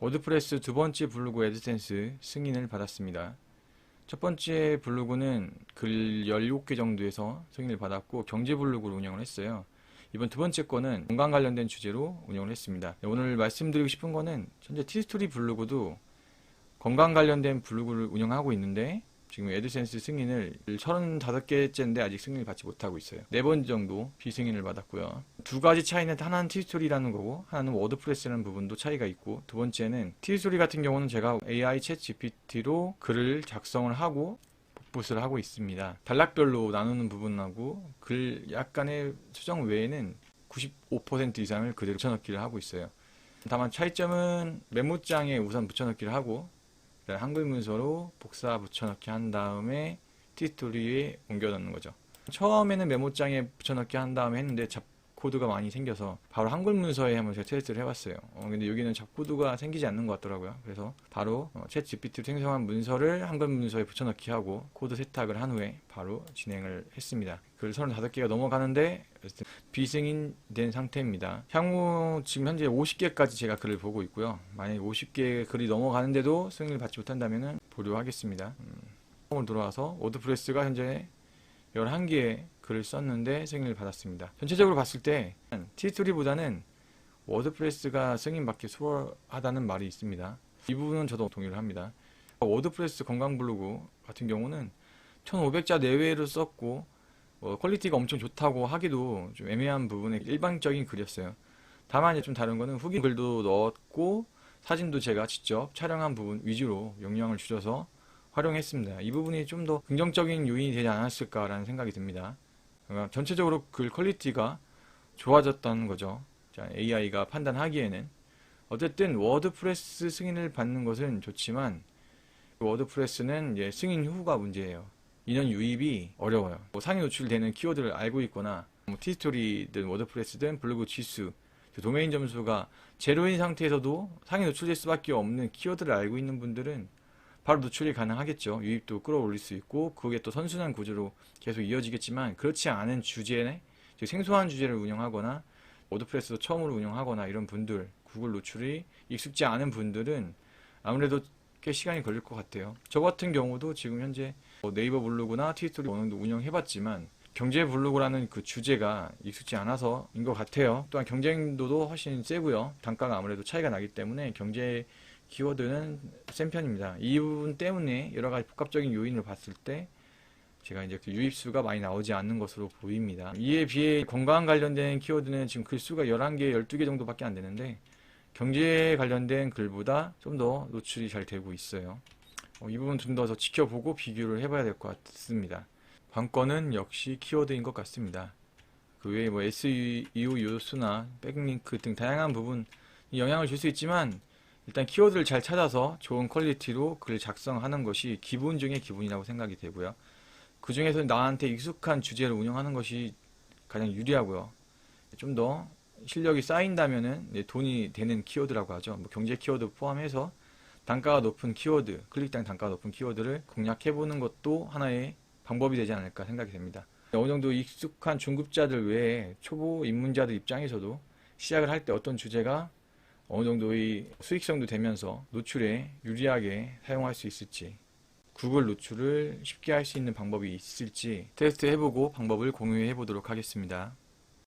워드프레스 두 번째 블로그 애드센스 승인을 받았습니다. 첫 번째 블로그는 글 17개 정도에서 승인을 받았고 경제 블로그로 운영을 했어요. 이번 두 번째 거는 건강 관련된 주제로 운영을 했습니다. 네, 오늘 말씀드리고 싶은 거는 현재 티스토리 블로그도 건강 관련된 블로그를 운영하고 있는데 지금 애드센스 승인을 35개째인데 아직 승인을 받지 못하고 있어요. 네 번 정도 비승인을 받았고요. 두 가지 차이는 하나는 티스토리라는 거고 하나는 워드프레스라는 부분도 차이가 있고 두 번째는 티스토리 같은 경우는 제가 AI 챗 GPT로 글을 작성을 하고 복붙을 하고 있습니다. 단락별로 나누는 부분하고 글 약간의 수정 외에는 95% 이상을 그대로 붙여넣기를 하고 있어요. 다만 차이점은 메모장에 우선 붙여넣기를 하고 그다음에 한글 문서로 복사 붙여넣기 한 다음에 티스토리에 옮겨 넣는 거죠. 처음에는 메모장에 붙여넣기 한 다음에 했는데 잡코드가 많이 생겨서 바로 한글 문서에 한번 제가 테스트를 해봤어요. 어, 근데 여기는 잡코드가 생기지 않는 것 같더라고요. 그래서 바로 어, 챗 GPT로 생성한 문서를 한글 문서에 붙여넣기 하고 코드 세탁을 한 후에 바로 진행을 했습니다. 글 35개가 넘어가는데 어쨌든 비승인 된 상태입니다. 향후 지금 현재 50개까지 제가 글을 보고 있고요. 만약에 50개 글이 넘어가는데도 승인을 받지 못한다면 보류하겠습니다. 음, 돌아와서 워드프레스가 현재 11개의 글을 썼는데 승인을 받았습니다. 전체적으로 봤을 때 티스토리보다는 워드프레스가 승인받기 수월하다는 말이 있습니다. 이 부분은 저도 동의를 합니다. 워드프레스 건강 블로그 같은 경우는 1500자 내외로 썼고 뭐 퀄리티가 엄청 좋다고 하기도 좀 애매한 부분에 일반적인 글이었어요. 다만 좀 다른 거는 후기 글도 넣었고 사진도 제가 직접 촬영한 부분 위주로 용량을 줄여서 활용했습니다. 이 부분이 좀 더 긍정적인 요인이 되지 않았을까라는 생각이 듭니다. 그러니까 전체적으로 글 퀄리티가 좋아졌다는 거죠. AI가 판단하기에는 어쨌든 워드프레스 승인을 받는 것은 좋지만 워드프레스는 이제 승인 후가 문제예요. 인원 유입이 어려워요. 뭐 상위 노출되는 키워드를 알고 있거나 뭐 티스토리든 워드프레스든 블로그 지수, 그 도메인 점수가 제로인 상태에서도 상위 노출될 수밖에 없는 키워드를 알고 있는 분들은 바로 노출이 가능하겠죠. 유입도 끌어올릴 수 있고 그게 또 선순환 구조로 계속 이어지겠지만 그렇지 않은 주제에 즉 생소한 주제를 운영하거나 워드프레스도 처음으로 운영하거나 이런 분들 구글 노출이 익숙지 않은 분들은 아무래도 꽤 시간이 걸릴 것 같아요. 저 같은 경우도 지금 현재 뭐 네이버 블로그나 트위터를 어느 정도 운영해봤지만 경제 블로그라는 그 주제가 익숙지 않아서인 것 같아요. 또한 경쟁도도 훨씬 세고요. 단가가 아무래도 차이가 나기 때문에 경제 키워드는 센 편입니다. 이 부분 때문에 여러 가지 복합적인 요인을 봤을 때 제가 이제 그 유입수가 많이 나오지 않는 것으로 보입니다. 이에 비해 건강 관련된 키워드는 지금 글수가 11개, 12개 정도밖에 안 되는데 경제 관련된 글보다 좀 더 노출이 잘 되고 있어요. 어, 이 부분 좀더더 지켜보고 비교를 해봐야 될 것 같습니다. 관건은 역시 키워드인 것 같습니다. 그 외에 뭐 SEO 요소나 백링크 등 다양한 부분 영향을 줄 수 있지만 일단 키워드를 잘 찾아서 좋은 퀄리티로 글을 작성하는 것이 기본 중의 기본이라고 생각이 되고요. 그 중에서 나한테 익숙한 주제를 운영하는 것이 가장 유리하고요. 좀 더 실력이 쌓인다면은 이제 돈이 되는 키워드라고 하죠. 뭐 경제 키워드 포함해서 단가가 높은 키워드, 클릭당 단가가 높은 키워드를 공략해보는 것도 하나의 방법이 되지 않을까 생각이 됩니다. 어느 정도 익숙한 중급자들 외에 초보 입문자들 입장에서도 시작을 할 때 어떤 주제가 어느 정도의 수익성도 되면서 노출에 유리하게 사용할 수 있을지 구글 노출을 쉽게 할 수 있는 방법이 있을지 테스트 해보고 방법을 공유해 보도록 하겠습니다.